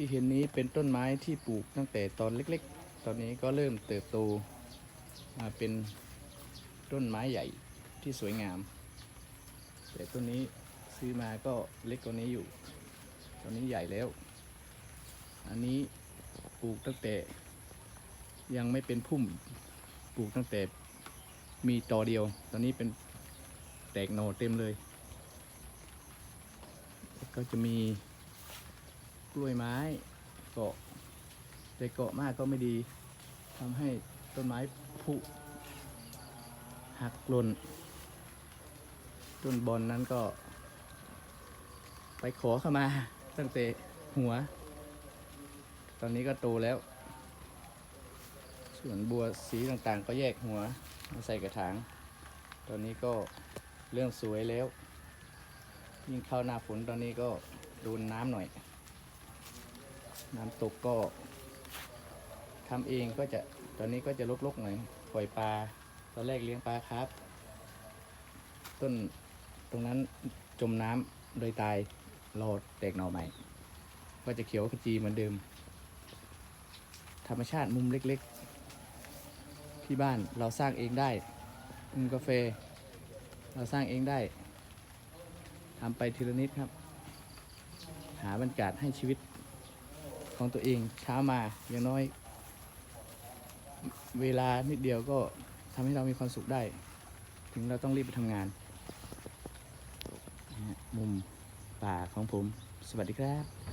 ที่เห็นนี้เป็นต้นไม้ที่ปลูกตั้งแต่ตอนเล็กๆ ตอนนี้ก็เริ่มเติบโตมาเป็นต้นไม้ใหญ่ที่สวยงาม แต่ต้นนี้ซื้อมาก็เล็กกว่านี้อยู่ ตอนนี้ใหญ่แล้ว อันนี้ปลูกตั้งแต่ยังไม่เป็นพุ่มปลูกตั้งแต่มีตอเดียว ตอนนี้เป็นแตกหน่อเต็มเลย ก็จะมี ล้วยไม้เกาะแต่เกาะมากก็ไม่ดีทำให้ต้นไม้ผุหักหล่นต้นบอลนั้นก็ ไปขอเข้ามา ตั้งแต่หัว ตอนนี้ก็โตแล้ว ส่วนบัวสีต่างๆ ก็แยกหัวมาใส่กระถาง ตอนนี้ก็เริ่มสวยแล้ว ยิ่งเข้าหน้าฝนตอนนี้ก็โดนน้ำหน่อย น้ำตกก็ทำเองก็จะตอนนี้ก็จะลกๆหน่อยปล่อยปลาตอนแรกเลี้ยงปลาครับ ต้นตรงนั้นจมน้ำโดยตายรอแตกหน่อใหม่ ก็จะเขียวขจีเหมือนเดิม ธรรมชาติมุมเล็กๆ ที่บ้านเราสร้างเองได้มุมกาแฟ เราสร้างเองได้ทำไปทีละนิดครับ หาบรรยากาศให้ชีวิต ของตัวเองเช้ามาอย่างน้อย เวลานิดเดียวก็ทำให้เรามีความสุขได้ ถึงเราต้องรีบไปทำงาน มุมป่าของผม สวัสดีครับ